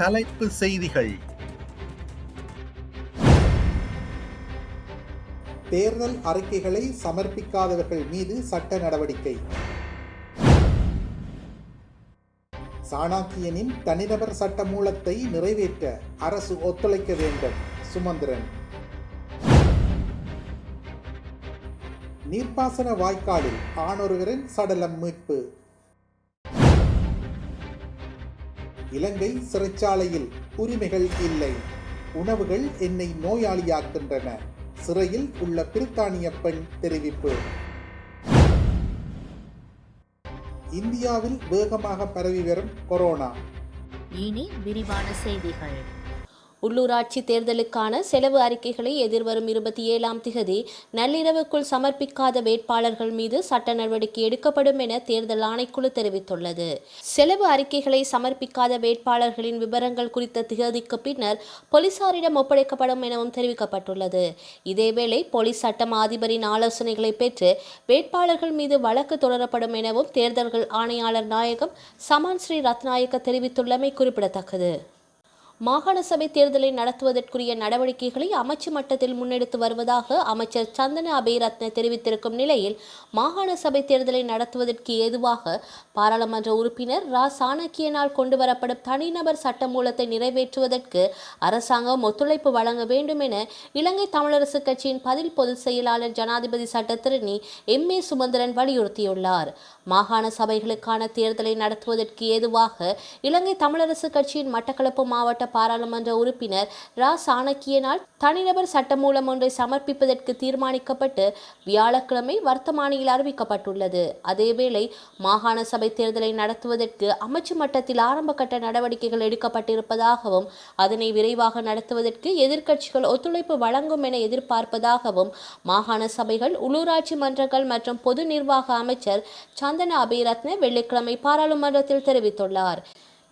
தலைப்பு செய்திகள். தேர்தல் அறிக்கைகளை சமர்ப்பிக்காதவர்கள் மீது சட்ட நடவடிக்கை. சாணாக்கியனின் தனிநபர் சட்ட மூலத்தை நிறைவேற்ற அரசு ஒத்துழைக்க வேண்டும் சுமந்திரன். நீர்ப்பாசன வாய்க்காலில் ஆணொருவரின் சடலம் மீட்பு. இலங்கை சிறைச்சாலையில் உரிமைகள் இல்லை. உணவுகள் என்னை நோயாளியாக்கின்றன சிறையில் உள்ள பிரித்தானிய பெண் தெரிவிப்பு. இந்தியாவில் வேகமாக பரவி வரும் கொரோனா. இனி விரிவான செய்திகள். உள்ளூராட்சி தேர்தலுக்கான செலவு அறிக்கைகளை எதிர்வரும் இருபத்தி ஏழாம் திகதி நள்ளிரவுக்குள் சமர்ப்பிக்காத வேட்பாளர்கள் மீது சட்ட நடவடிக்கை எடுக்கப்படும் என தேர்தல் ஆணைக்குழு தெரிவித்துள்ளது. செலவு அறிக்கைகளை சமர்ப்பிக்காத வேட்பாளர்களின் விவரங்கள் குறித்த திகதிக்கு பின்னர் போலீசாரிடம் ஒப்படைக்கப்படும் எனவும் தெரிவிக்கப்பட்டுள்ளது. இதேவேளை போலீஸ் சட்டம் அதிபரின் ஆலோசனைகளை பெற்று வேட்பாளர்கள் மீது வழக்கு தொடரப்படும் எனவும் தேர்தல்கள் ஆணையாளர் நாயகம் சமான் ஸ்ரீ ரத்நாயக்க தெரிவித்துள்ளமை குறிப்பிடத்தக்கது. மாகாண சபை தேர்தலை நடத்துவதற்குரிய நடவடிக்கைகளை அமைச்சு மட்டத்தில் முன்னெடுத்து வருவதாக அமைச்சர் சந்தன அபயரத்ன தெரிவித்திருக்கும் நிலையில் மாகாண சபை தேர்தலை நடத்துவதற்கு ஏதுவாக பாராளுமன்ற உறுப்பினர் ரா. சாணக்கியனால் கொண்டுவரப்படும் தனிநபர் சட்டமூலத்தை நிறைவேற்றுவதற்கு அரசாங்கம் ஒத்துழைப்பு வழங்க வேண்டும் என இலங்கை தமிழரசு கட்சியின் பதில் பொதுச் செயலாளர் ஜனாதிபதி சட்டத்திரணி எம். ஏ. சுமந்திரன் வலியுறுத்தியுள்ளார். மாகாண சபைகளுக்கான தேர்தலை நடத்துவதற்கு ஏதுவாக இலங்கை தமிழரசு கட்சியின் மட்டக்களப்பு மாவட்ட பாராளுமன்ற உறுப்பினர் ரா. சாணக்கியனால் தனிநபர் சட்டமூலம் ஒன்றை சமர்ப்பிப்பதற்கு தீர்மானிக்கப்பட்டு வியாழக்கிழமை வர்த்தமானியில் அறிவிக்கப்பட்டுள்ளது. அதேவேளை மாகாண சபை தேர்தலை நடத்துவதற்கு அமைச்சு மட்டத்தில் ஆரம்பகட்ட நடவடிக்கைகள் எடுக்கப்பட்டிருப்பதாகவும் அதனை விரைவாக நடத்துவதற்கு எதிர்க்கட்சிகள் ஒத்துழைப்பு வழங்கும் என எதிர்பார்ப்பதாகவும் மாகாண சபைகள் உள்ளூராட்சி மன்றங்கள் மற்றும் பொது நிர்வாக அமைச்சர் சந்தன அபிரத்ன வெள்ளிக்கிழமை பாராளுமன்றத்தில் தெரிவித்துள்ளார்.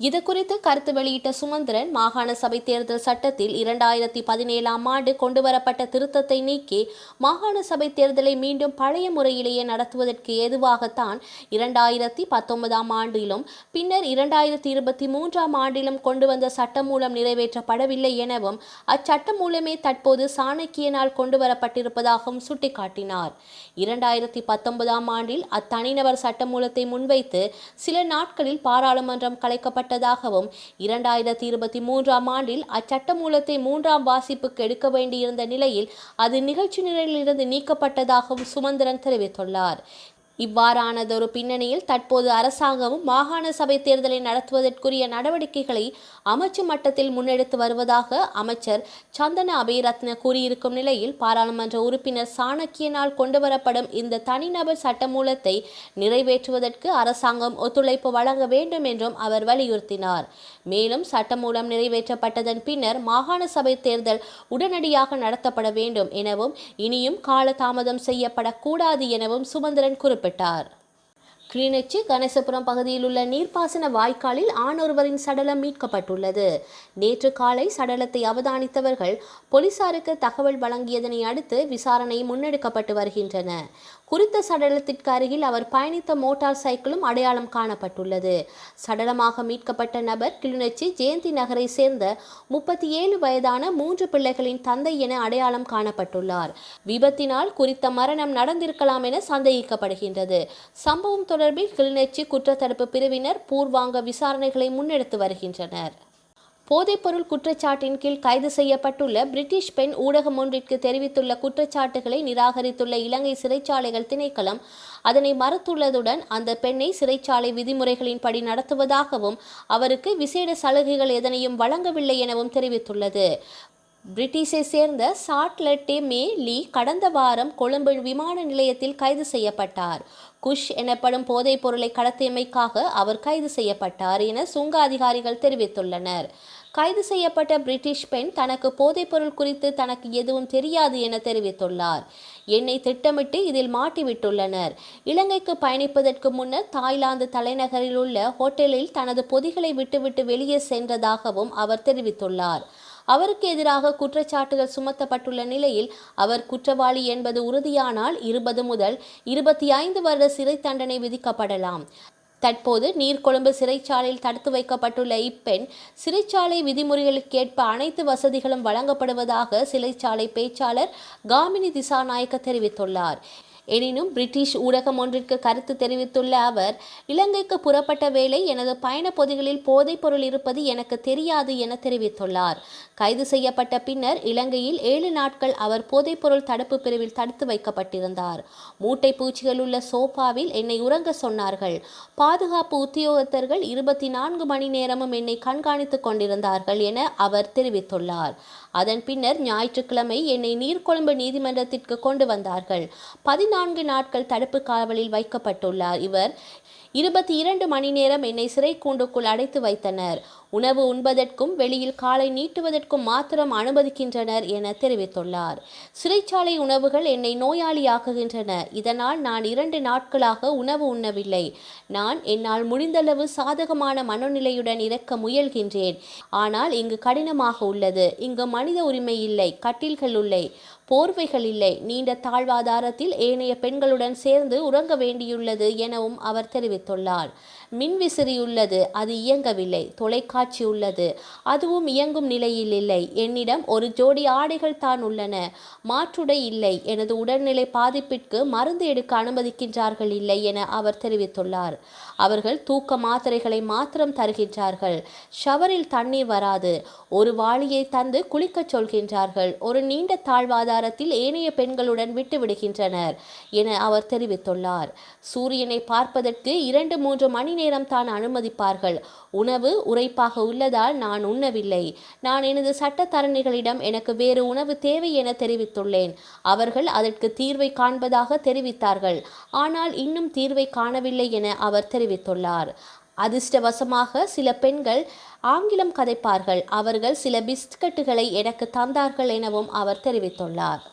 இது குறித்து கருத்து வெளியிட்ட சுமந்திரன் மாகாண சபை தேர்தல் சட்டத்தில் இரண்டாயிரத்தி பதினேழாம் ஆண்டு கொண்டுவரப்பட்ட திருத்தத்தை நீக்கி மாகாண சபை தேர்தலை மீண்டும் பழைய முறையிலேயே நடத்துவதற்கு ஏதுவாகத்தான் இரண்டாயிரத்தி பத்தொன்பதாம் ஆண்டிலும் பின்னர் இரண்டாயிரத்தி இருபத்தி மூன்றாம் ஆண்டிலும் கொண்டு வந்த சட்டம் மூலம் நிறைவேற்றப்படவில்லை எனவும் அச்சட்டம் மூலமே தற்போது சாணக்கியனால் கொண்டுவரப்பட்டிருப்பதாகவும் சுட்டிக்காட்டினார். இரண்டாயிரத்தி பத்தொன்பதாம் ஆண்டில் அத்தனிநபர் சட்டமூலத்தை முன்வைத்து சில நாட்களில் பாராளுமன்றம் கலைக்கப்பட்ட செய்யப்பட்டதாகவும் இரண்டாயிரத்தி இருபத்தி மூன்றாம் ஆண்டில் அச்சட்டமூலத்தை மூன்றாம் வாசிப்புக்கு எடுக்க வேண்டியிருந்த நிலையில் அது நிகழ்ச்சி நிலையிலிருந்து நீக்கப்பட்டதாகவும் சுமந்திரன் தெரிவித்துள்ளார். இவ்வாறானதொரு பின்னணியில் தற்போது அரசாங்கமும் மாகாண சபை தேர்தலை நடத்துவதற்குரிய நடவடிக்கைகளை அமைச்சு மட்டத்தில் முன்னெடுத்து வருவதாக அமைச்சர் சந்தன அபேரத்ன கூறியிருக்கும் நிலையில் பாராளுமன்ற உறுப்பினர் சாணக்கியனால் கொண்டுவரப்படும் இந்த தனிநபர் சட்டமூலத்தை நிறைவேற்றுவதற்கு அரசாங்கம் ஒத்துழைப்பு வழங்க வேண்டும் என்றும் அவர் வலியுறுத்தினார். மேலும் சட்டமூலம் நிறைவேற்றப்பட்டதன் பின்னர் மாகாண சபை தேர்தல் உடனடியாக நடத்தப்பட வேண்டும் எனவும் இனியும் காலதாமதம் செய்யப்படக்கூடாது எனவும் சுமந்திரன் குறிப்பிட்டார். கிளிநொச்சி கணேசபுரம் பகுதியில் உள்ள நீர்ப்பாசன வாய்க்காலில் ஆணொருவரின் சடலம் மீட்கப்பட்டுள்ளது. நேற்று காலை சடலத்தை அவதானித்தவர்கள் போலீசாருக்கு தகவல் வழங்கியதனை அடுத்து விசாரணை முன்னெடுக்கப்பட்டு வருகின்றன. குறித்த சடலத்திற்கு அருகில் அவர் பயணித்த மோட்டார் சைக்கிளும் அடையாளம் காணப்பட்டுள்ளது. சடலமாக மீட்கப்பட்ட நபர் கிளிநொச்சி ஜெயந்தி நகரை சேர்ந்த முப்பத்தி ஏழு வயதான மூன்று பிள்ளைகளின் தந்தை என அடையாளம் காணப்பட்டுள்ளார். விபத்தினால் குறித்த மரணம் நடந்திருக்கலாம் என சந்தேகிக்கப்படுகின்றது. சம்பவம் தொடர்பில் கிளிநொச்சி குற்றத்தடுப்பு பிரிவினர் பூர்வாங்க விசாரணைகளை முன்னெடுத்து வருகின்றனர். போதைப்பொருள் குற்றச்சாட்டின் கீழ் கைது செய்யப்பட்டுள்ள பிரிட்டிஷ் பெண் ஊடகம் ஒன்றிற்கு தெரிவித்துள்ள குற்றச்சாட்டுகளை நிராகரித்துள்ள இலங்கை சிறைச்சாலைகள் திணைக்களம் அதனை மறுத்துள்ளதுடன் அந்த பெண்ணை சிறைச்சாலை விதிமுறைகளின்படி நடத்துவதாகவும் அவருக்கு விசேட சலுகைகள் எதனையும் வழங்கவில்லை எனவும் தெரிவித்துள்ளது. பிரிட்டிஷை சேர்ந்த சாட்லெட்டே மே லீ கடந்த வாரம் கொழும்பு விமான நிலையத்தில் கைது செய்யப்பட்டார். குஷ் எனப்படும் போதைப் பொருளை கடத்தியமைக்காக அவர் கைது செய்யப்பட்டார் என சுங்க அதிகாரிகள் தெரிவித்துள்ளனர். கைது செய்யப்பட்ட பிரிட்டிஷ் பெண் தனக்கு போதைப்பொருள் குறித்து தனக்கு எதுவும் தெரியாது என தெரிவித்துள்ளார். என்னை திட்டமிட்டு இதில் மாட்டிவிட்டுள்ளனர். இலங்கைக்கு பயணிப்பதற்கு முன்னர் தாய்லாந்து தலைநகரில் உள்ள ஹோட்டலில் தனது பொதிகளை விட்டுவிட்டு வெளியே சென்றதாகவும் அவர் தெரிவித்துள்ளார். அவருக்கு எதிராக குற்றச்சாட்டுகள் சுமத்தப்பட்டுள்ள நிலையில் அவர் குற்றவாளி என்பது உறுதியானால் இருபது முதல் இருபத்தி ஐந்து வருட சிறை தண்டனை விதிக்கப்படலாம். தற்போது நீர்கொழும்பு சிறைச்சாலையில் தடுத்து வைக்கப்பட்டுள்ள இப்பெண் சிறைச்சாலை விதிமுறைகளுக்கேற்ப அனைத்து வசதிகளும் வழங்கப்படுவதாக சிறைச்சாலை பேச்சாளர் காமினி திசாநாயக்க தெரிவித்துள்ளார். எனினும் பிரிட்டிஷ் ஊடகம் ஒன்றிற்கு கருத்து தெரிவித்துள்ள அவர் இலங்கைக்கு புறப்பட்ட வேளை எனது பயண பொதிகளில் போதைப் பொருள் இருப்பது எனக்கு தெரியாது என தெரிவித்துள்ளார். கைது செய்யப்பட்ட பின்னர் இலங்கையில் ஏழு நாட்கள் அவர் போதைப்பொருள் தடுப்பு பிரிவில் தடுத்து வைக்கப்பட்டிருந்தார். மூட்டை பூச்சிகள் உள்ள சோஃபாவில் என்னை உறங்க சொன்னார்கள். பாதுகாப்பு உத்தியோகத்தர்கள் இருபத்தி நான்கு மணி நேரமும் என்னை கண்காணித்துக் கொண்டிருந்தார்கள் என அவர் தெரிவித்துள்ளார். அதன் பின்னர் ஞாயிற்றுக்கிழமை என்னை நீர்கொழும்பு நீதிமன்றத்திற்கு கொண்டு வந்தார்கள். பதினான்கு நாட்கள் தடுப்பு காவலில் வைக்கப்பட்டுள்ளார். இவர் இருபத்தி இரண்டு மணி நேரம் என்னை சிறை கூண்டுக்குள் அடைத்து வைத்தனர். உணவு உண்பதற்கும் வெளியில் காலை நீட்டுவதற்கும் மாத்திரம் அனுமதிக்கின்றனர் என தெரிவித்துள்ளார். சிறைச்சாலை உணவுகள் என்னை நோயாளியாக்குகின்றன. இதனால் நான் இரண்டு நாட்களாக உணவு உண்ணவில்லை. நான் என்னால் முடிந்தளவு சாதகமான மனநிலையுடன் இறக்க முயல்கின்றேன். ஆனால் இங்கு கடினமாக உள்ளது. இங்கு மனித உரிமை இல்லை கட்டில்கள் இல்லை போர்வைகள் இல்லை. நீண்ட தாழ்வாதாரத்தில் ஏனைய பெண்களுடன் சேர்ந்து உறங்க வேண்டியுள்ளது எனவும் அவர் தெரிவித்துள்ளார். மின்விசிறியுள்ளது அது இயங்கவில்லை. தொலைக்காட்சி உள்ளது. அதுவும் இயங்கும் நிலையில் இல்லை. என்னிடம் ஒரு ஜோடி ஆடைகள் தான் உள்ளன. மாற்றுடை இல்லை. எனது உடல்நிலை பாதிப்பிற்கு மருந்து எடுக்க அனுமதிக்கின்றார்கள் இல்லை என அவர் தெரிவித்துள்ளார். அவர்கள் தூக்க மாத்திரைகளை மாத்திரம் தருகின்றார்கள். ஷவரில் தண்ணீர் வராது. ஒரு வாளியை தந்து குளிக்கச் சொல்கின்றார்கள். ஒரு நீண்ட தாழ்வாதாரத்தில் ஏனைய பெண்களுடன் விட்டு விடுகின்றனர் என அவர் தெரிவித்துள்ளார். சூரியனை பார்ப்பதற்கு இரண்டு மூன்று மணி நேரம் தான் அனுமதிப்பார்கள். உணவு உரைப்பாக உள்ளதால் நான் உண்ணவில்லை. நான் எனது சட்டத்தரணிகளிடம் எனக்கு வேறு உணவு தேவை என தெரிவித்துள்ளேன். அவர்கள் அதற்கு தீர்வை காண்பதாக தெரிவித்தார்கள். ஆனால் இன்னும் தீர்வை காணவில்லை என அவர் தெரிவித்துள்ளார். அதிர்ஷ்டவசமாக சில பெண்கள் ஆங்கிலம் கதைப்பார்கள். அவர்கள் சில பிஸ்கட்டுகளை எனக்கு தந்தார்கள் எனவும் அவர் தெரிவித்துள்ளார்.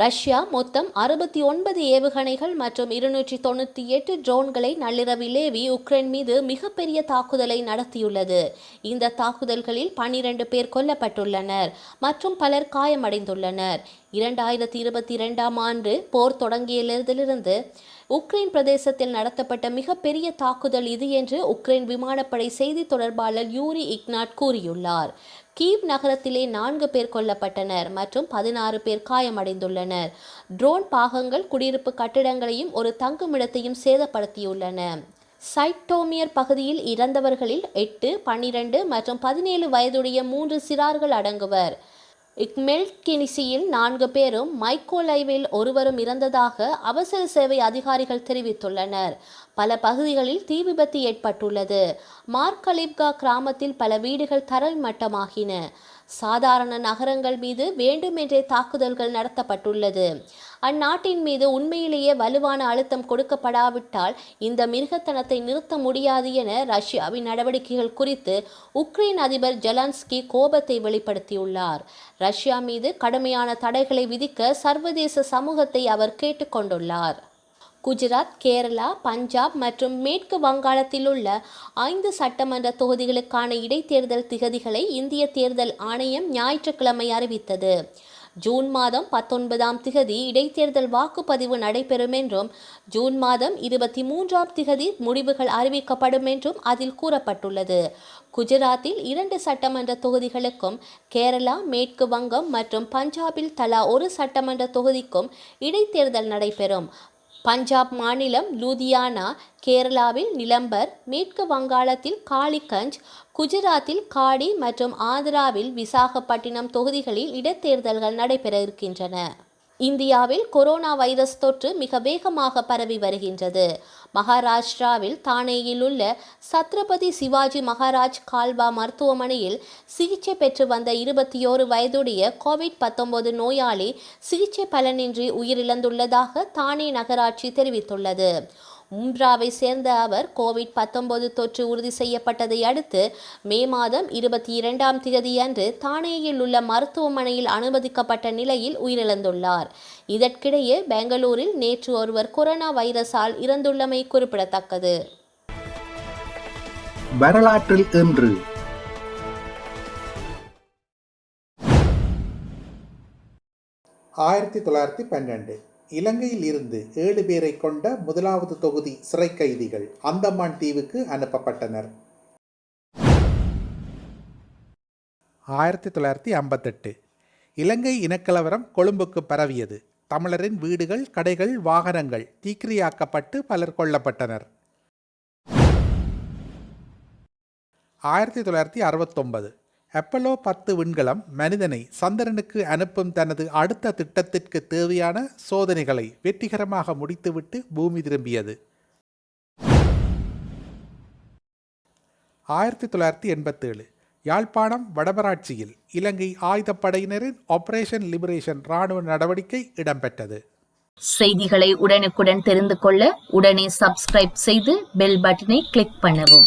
ரஷ்யா மொத்தம் அறுபத்தி ஒன்பது ஏவுகணைகள் மற்றும் இருநூற்றி தொண்ணூற்றி எட்டு ட்ரோன்களை நள்ளிரவில் ஏவி உக்ரைன் மீது மிகப்பெரிய தாக்குதலை நடத்தியுள்ளது. இந்த தாக்குதல்களில் பனிரெண்டு பேர் கொல்லப்பட்டுள்ளனர் மற்றும் பலர் காயமடைந்துள்ளனர். இரண்டாயிரத்தி இருபத்தி இரண்டாம் ஆண்டு போர் தொடங்கியதிலிருந்து உக்ரைன் பிரதேசத்தில் நடத்தப்பட்ட மிகப்பெரிய தாக்குதல் இது என்று உக்ரைன் விமானப்படை செய்தி தொடர்பாளர் யூரி இக்னாட் கூறியுள்ளார். கீவ் நகரத்திலே நான்கு பேர் கொல்லப்பட்டனர் மற்றும் பதினாறு பேர் காயமடைந்துள்ளனர். ட்ரோன் பாகங்கள் குடியிருப்பு கட்டிடங்களையும் ஒரு தங்குமிடத்தையும் சேதப்படுத்தியுள்ளன. சைட்டோமியர் பகுதியில் இறந்தவர்களில் எட்டு பன்னிரண்டு மற்றும் பதினேழு வயதுடைய மூன்று சிறார்கள் அடங்குவர். இக்மெல்கினிசியில் நான்கு பேரும் மைக்கோலைவில் ஒருவரும் இறந்ததாக அவசர சேவை அதிகாரிகள் தெரிவித்துள்ளனர். பல பகுதிகளில் தீ விபத்து ஏற்பட்டுள்ளது. மார்கலிப்கா கிராமத்தில் பல வீடுகள் தரல் மட்டமாகின. சாதாரண நகரங்கள் மீது வேண்டுமென்றே தாக்குதல்கள் நடத்தப்பட்டுள்ளது. அந்நாட்டின் மீது உண்மையிலேயே வலுவான அழுத்தம் கொடுக்கப்படாவிட்டால் இந்த மிருகத்தனத்தை நிறுத்த முடியாது என ரஷ்யாவின் நடவடிக்கைகள் குறித்து உக்ரைன் அதிபர் ஜெலான்ஸ்கி கோபத்தை வெளிப்படுத்தியுள்ளார். ரஷ்யா மீது கடுமையான தடைகளை விதிக்க சர்வதேச சமூகத்தை அவர் கேட்டுக்கொண்டுள்ளார். குஜராத் கேரளா பஞ்சாப் மற்றும் மேற்கு வங்காளத்தில் உள்ள ஐந்து சட்டமன்ற தொகுதிகளுக்கான இடைத்தேர்தல் திகதிகளை இந்திய தேர்தல் ஆணையம் ஞாயிற்றுக்கிழமை அறிவித்தது. ஜூன் மாதம் பத்தொன்பதாம் திகதி இடைத்தேர்தல் வாக்குப்பதிவு நடைபெறும் என்றும் ஜூன் மாதம் இருபத்தி மூன்றாம் திகதி முடிவுகள் அறிவிக்கப்படும் என்றும் அதில் கூறப்பட்டுள்ளது. குஜராத்தில் இரண்டு சட்டமன்ற தொகுதிகளுக்கும் கேரளா மேற்கு வங்கம் மற்றும் பஞ்சாபில் தலா ஒரு சட்டமன்ற தொகுதிக்கும் இடைத்தேர்தல் நடைபெறும். பஞ்சாப் மாநிலம் லூதியானா கேரளாவில் நிலம்பர் மேற்கு வங்காளத்தில் காளிகஞ்ச் குஜராத்தில் காடி மற்றும் ஆந்திராவில் விசாகப்பட்டினம் தொகுதிகளில் இடைத்தேர்தல்கள் நடைபெற இருக்கின்றன. இந்தியாவில் கொரோனா வைரஸ் தொற்று மிக வேகமாக பரவி வருகின்றது. மகாராஷ்டிராவில் தானேயில் உள்ள சத்ரபதி சிவாஜி மகாராஜ் கால்வா மருத்துவமனையில் சிகிச்சை பெற்று வந்த இருபத்தி ஓரு வயதுடைய கோவிட் பத்தொன்பது நோயாளி சிகிச்சை பலனின்றி உயிரிழந்துள்ளதாக தானே நகராட்சி தெரிவித்துள்ளது. உம்ராவை சேர்ந்த அவர் கோவிட் பத்தொன்பது தொற்று உறுதி செய்யப்பட்டதை அடுத்து மே மாதம் இருபத்தி இரண்டாம் தேதியன்று தானேயில் உள்ள மருத்துவமனையில் அனுமதிக்கப்பட்ட நிலையில் உயிரிழந்துள்ளார். இதற்கிடையே பெங்களூரில் நேற்று ஒருவர் கொரோனா வைரஸால் இறந்துள்ளமை குறிப்பிடத்தக்கது. வரலாற்றில் இன்று. ஆயிரத்தி தொள்ளாயிரத்தி பன்னெண்டு இலங்கையில் இருந்து ஏழு பேரை கொண்ட முதலாவது தொகுதி சிறை கைதிகள் அந்தமான் தீவுக்கு அனுப்பப்பட்டனர். ஆயிரத்தி தொள்ளாயிரத்தி ஐம்பத்தெட்டு. இலங்கை இனக்கலவரம் கொழும்புக்கு பரவியது. தமிழரின் வீடுகள் கடைகள் வாகனங்கள் தீக்கிரியாக்கப்பட்டு பலர் கொல்லப்பட்டனர். ஆயிரத்தி தொள்ளாயிரத்தி அறுபத்தொன்பது. அப்பலோ பத்து விண்கலம் மனிதனை சந்திரனுக்கு அனுப்பும் தனது அடுத்த திட்டத்திற்கு தேவையான சோதனைகளை வெற்றிகரமாக முடித்துவிட்டு பூமி திரும்பியது. ஆயிரத்தி தொள்ளாயிரத்தி எண்பத்தேழு யாழ்ப்பாணம் வடமராட்சியில் இலங்கை ஆயுதப்படையினரின் ஆபரேஷன் லிபரேஷன் ராணுவ நடவடிக்கை இடம்பெற்றது. செய்திகளை உடனுக்குடன் தெரிந்து கொள்ள உடனே சப்ஸ்கிரைப் செய்து பெல் பட்டனை கிளிக் பண்ணவும்.